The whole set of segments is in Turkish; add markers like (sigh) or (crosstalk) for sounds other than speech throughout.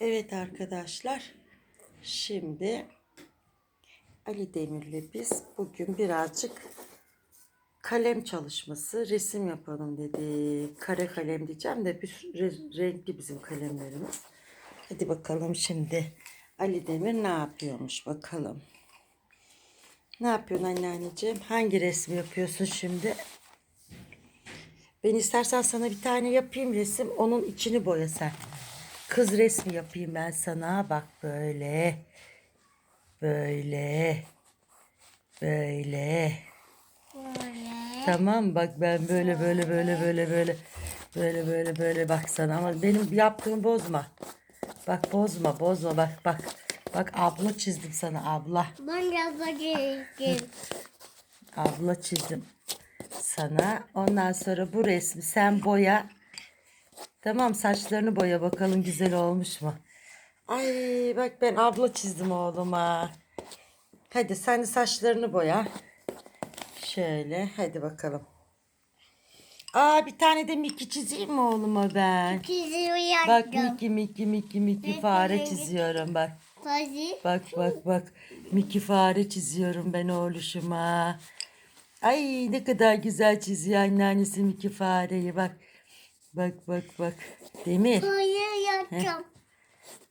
Evet arkadaşlar. Şimdi Ali Demir'le biz bugün birazcık kalem çalışması, resim yapalım dedik. Kare kalem diyeceğim de bir re- renkli bizim kalemlerimiz. Hadi bakalım şimdi Ali Demir ne yapıyormuş bakalım. Ne yapıyorsun anneanneciğim? Hangi resmi yapıyorsun şimdi? Ben istersen sana bir tane yapayım resim. Onun içini boya sen. Kız resmi yapayım ben sana. Bak böyle. Böyle. Böyle. Tamam bak ben böyle böyle böyle böyle böyle böyle böyle böyle bak sana ama benim yaptığımı bozma. Bak bozma bozma bak bak. Bak abla çizdim sana abla. Ben yapacağım. Abla çizdim sana. Ondan sonra bu resmi sen boya. Tamam saçlarını boya bakalım güzel olmuş mu? Ay bak ben abla çizdim oğluma. Hadi sen de saçlarını boya. Şöyle hadi bakalım. Aa bir tane de Mickey çizeyim mi oğluma ben? Çiziyor Bak yaptım. Mickey Mickey Mickey Mickey fare çiziyorum bak. Hadi. Bak bak bak. Mickey fare çiziyorum ben oğluşuma. Ay ne kadar güzel çiziyor anneannesi Mickey fareyi bak. Bak bak bak. Demir. Hayır yapacağım.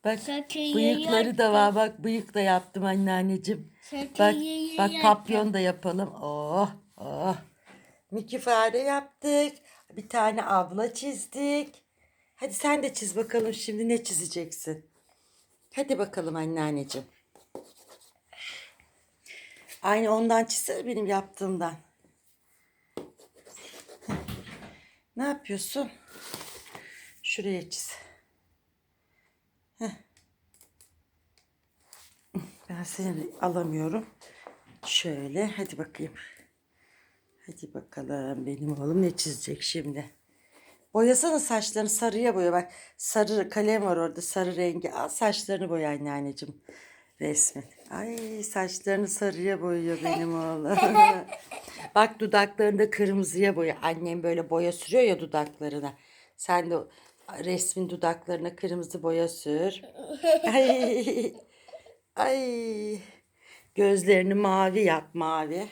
Bak Saçıyı bıyıkları da var. Bak bıyık da yaptım anneanneciğim. Bak bak yapacağım. papyon da yapalım. Oh oh. Mickey fare yaptık. Bir tane abla çizdik. Hadi sen de çiz bakalım şimdi ne çizeceksin. Hadi bakalım anneanneciğim. Aynı ondan çizsene benim yaptığımdan. Ne yapıyorsun? Şuraya çiz. Heh. Ben seni alamıyorum. Şöyle hadi bakayım. Hadi bakalım benim oğlum ne çizecek şimdi. Boyasana saçlarını sarıya boya bak. Sarı kalem var orada sarı rengi. Al saçlarını boya anneanneciğim. Resmin. Ay saçlarını sarıya boyuyor benim oğlum. (laughs) bak dudaklarını da kırmızıya boya. Annem böyle boya sürüyor ya dudaklarına. Sen de resmin dudaklarına kırmızı boya sür. (laughs) Ay. Ay. Gözlerini mavi yap mavi.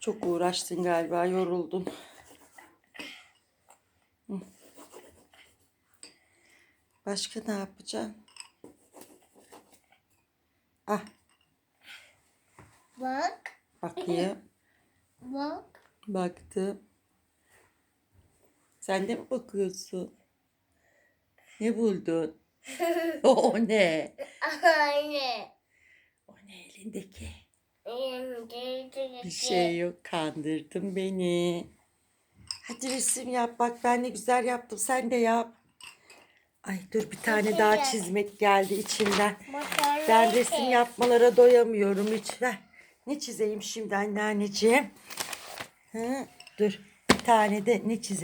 Çok uğraştın galiba, yoruldun. Başka ne yapacaksın? Ah, Bak. bakayım. (laughs) Bak. Baktım. Sen de mi bakıyorsun? Ne buldun? (laughs) o ne? Anne. O ne elindeki? Bir Bir şey yok. Kandırdın beni. Hadi resim yap. Bak ben ne güzel yaptım. Sen de yap. Ay dur bir tane daha çizmek geldi içimden. Ben resim yapmalara doyamıyorum hiç. Ne çizeyim şimdi anneanneciğim? Hı? Dur bir tane de ne çizeyim?